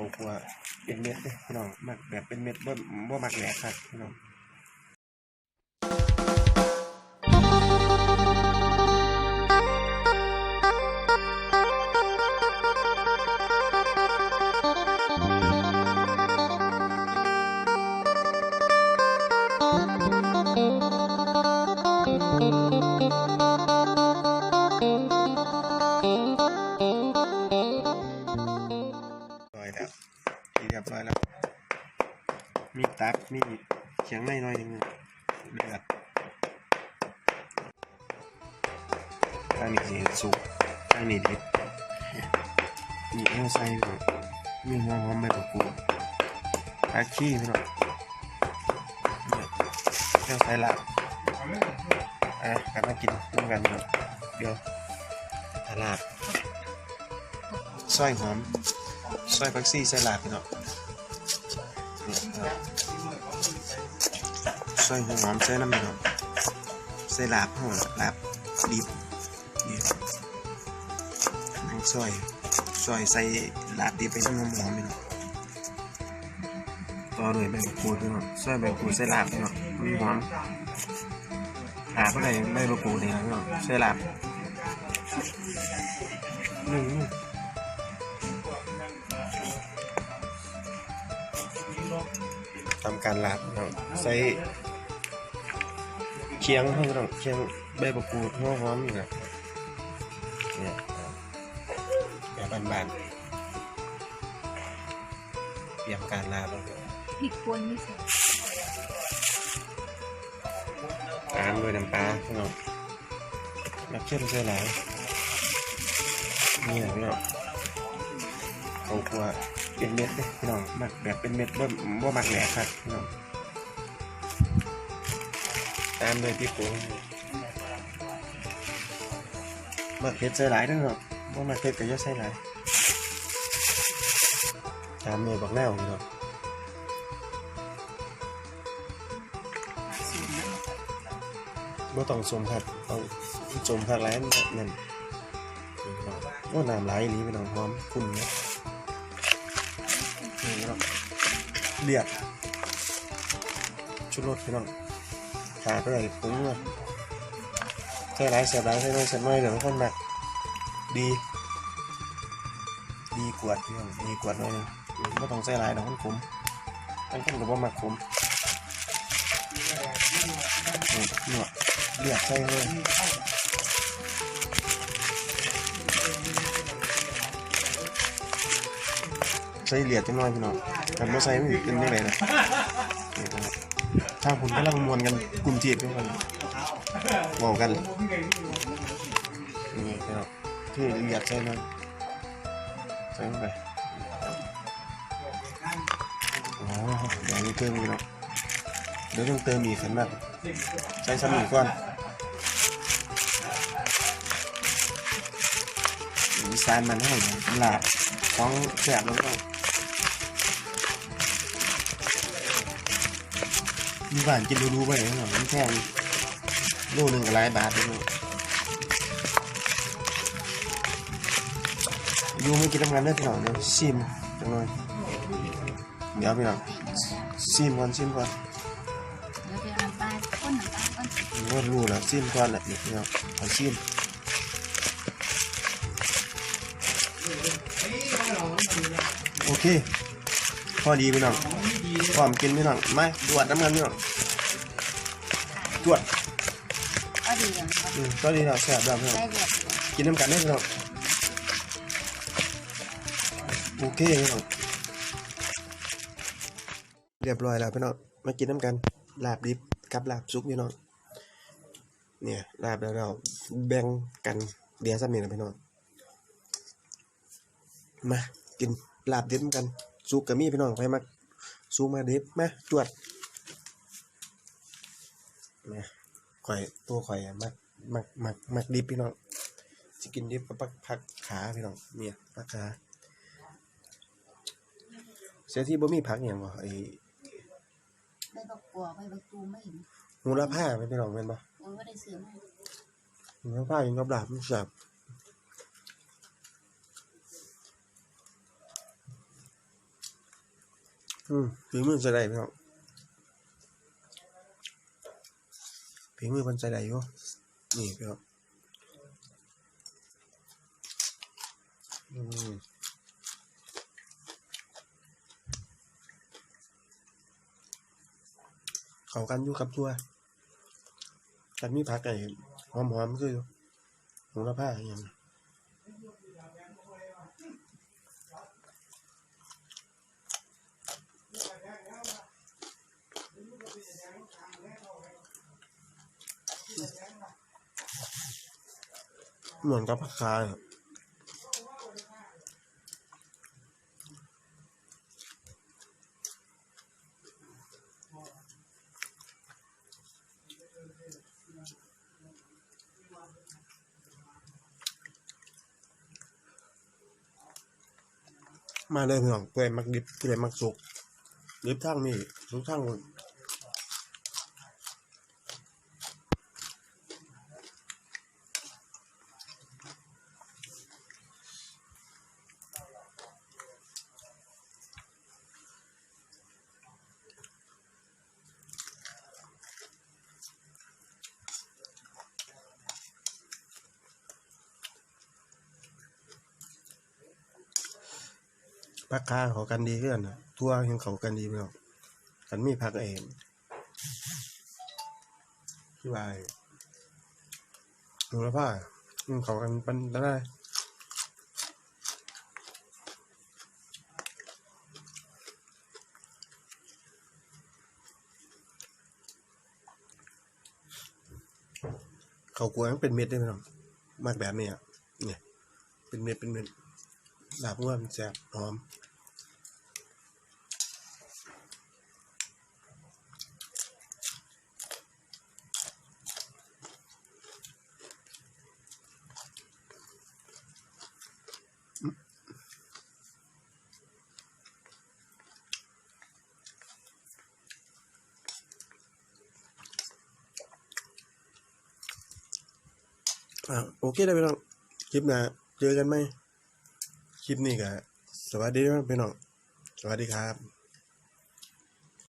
เขาครัวเป็นเม็ดเลยพี่น้องมักแบบเป็นเม็ดบ่บ่มักแหลกครับพี่น้อง รียบร้อยแล้ว มีตับ มีเชียงในหน้อยหนึ่งเลือดข้างนี้สิสุกข้างนี้ดิบมีเอวใส่ก่อนมีหัวหอมใบมะกรูดผักชีพี่น้องเนี่ยเอวใส่ละอะกลับมากินร่วมกันเนาะเดี๋ยวตลาดซอยหอม ซอยผักชีใส่ลาพี่น้องเนี่ยครับซอยหัวหอมใส่น้ำพี่น้องใส่ลาบหัวลาบดิบนี่นั่งซอยซอยใส่ลาบดิบไปน้ำหอมๆพี่น้องต่อด้วยใบมะกรูดพี่น้องซอยใบมะกรูดใส่ลาบพี่น้องมันหอมลาบอะไรใบมะกรูดนี่นะพี่น้องใส่ลาบหนึ่ง ทำการลาบเนาะใส่เคียงให้เราเคียงใบมะกูดหัวหอมอยู่นะเนี่ยแบบบานๆเตรียมการลาบพริกป่นไม่ใส่ตามด้วยน้ำปลาพี่น้องน้ำเชื่อมใส่หลายนี่แหละพี่น้องเขาครัว เป็นเม็ดเด้พี่น้องมักแบบเป็นเม็ดบ่บ่มักแหลกครับพี่น้องตามด้วยพริกป่นมักเผ็ดใส่หลายเด้อครับบ่มักเผ็ดก็อย่าใส่หลายตามด้วยบักแนวพี่น้องบ่ต้องสมครับต้องสมผักหลายนั่นนั่นโอ้น้ำไหลายอีหลีพี่น้องหอมคุณนะ นี่พี่น้องเดือดชุดรสพี่น้องขาไปเลยปรุงเลยใส่หลายเสียบหลายใส่น้อยเสียบน้อยเดี๋ยวมันคนหนักดี ดีกวดพี่น้องดีกวดหน่อยนึงไม่ต้องใส่หลายดอกมันขมมันคนกับว่ามักขมนี่หนวดเลือดใส่เลย ใส่เหลียดจังน้อยพี่น้องแต่ไม่ใส่ไม่เป็นยังไงนะนี่นะครับถ้าคุณกำลังมวนกันกลุ่มจีบด้วยกันบอกกันนี่พี่น้องที่เหลียดใส่เลยใส่ลงไปอ๋อเดี๋ยวนี้เติมพี่น้องเดี๋ยวต้องเติมอีกขันมากใช้สมุนก่อนดีไซน์มันให้หลาบของแสบแล้วก็ มีบ้านกินรู้ๆไปเหรอมันแพงโลหนึ่งก็หลายบาทเลยอยู่ไม่กินทำงานได้พี่น้องเดี๋ยวซิมจังเลยเดี๋ยวพี่น้องซิมก่อนซิมก่อนเดี๋ยวจะน้ำปลาข้นน้ำปลก้นก็รู้แล้วซิมก่อนแหละนี่พี่น้องเอาซิมโอเค พอดีพี่น้อง พร้อมกินพี่น้องมาตรวจน้ำมันพี่น้องตรวจก็ดีอย่างครับอืมก็ดีแล้วแซ่บแล้วพี่น้องได้เดือดกินน้ำกันได้พี่น้องโอเคพี่น้องเรียบร้อยแล้วพี่น้องมากินน้ำกันลาบดิบกับลาบซุปพี่น้องเนี่ยลาบแล้วเราแบ่งกันเดี๋ยวสักนิดนะพี่น้องมากินลาบดิบกันซุปกับมีพี่น้องไปมา ซุปมาดิบมาจวดมาข่อยตัวข่อยอะมักมักมักมักดิบพี่น้องจะกินดิบกับผักผักขาพี่น้องเนี่ยผักขาเสียที่บ่มีผักอย่างบ่ไอ้ได้บักกัวไปบักตูไม่เห็นหูละผ้าไหมพี่น้องเป็นบ่ยังไม่ได้ซื้อมาหูละผ้ายังกับลาบมันแซ่บ อืมฝีมือใส่ได้พี่น้องฝีมือมันใส่ได้อยู่นี่พี่น้องอืมเขากันอยู่กับตัวกันมีผักไอ้หอมๆคือหงระพาอย่างเเหมือนกับผักคาอะมาเลยพี่น้องเปื่อยมักดิบเปื่อยมักสุกดิบทั้งนี่สุกทั้ง ผักคาเขากันดีเพื่อนนะทั่วยังเขากันดีพี่น้องกันมีผักเองที่วายหนูละผ้ายังเขากันปันได้เขากลัวมันเป็นเม็ดได้ไหมน้องมากแบบนี้อะเนี่ย เป็นเม็ดเป็นเม็ดลาบว่ามันแซ่บหอม โอเคได้พี่น้องคลิปหน้าเจอกันไหมคลิปนี้ก็สวัสดีครับพี่น้องสวัสดีครับ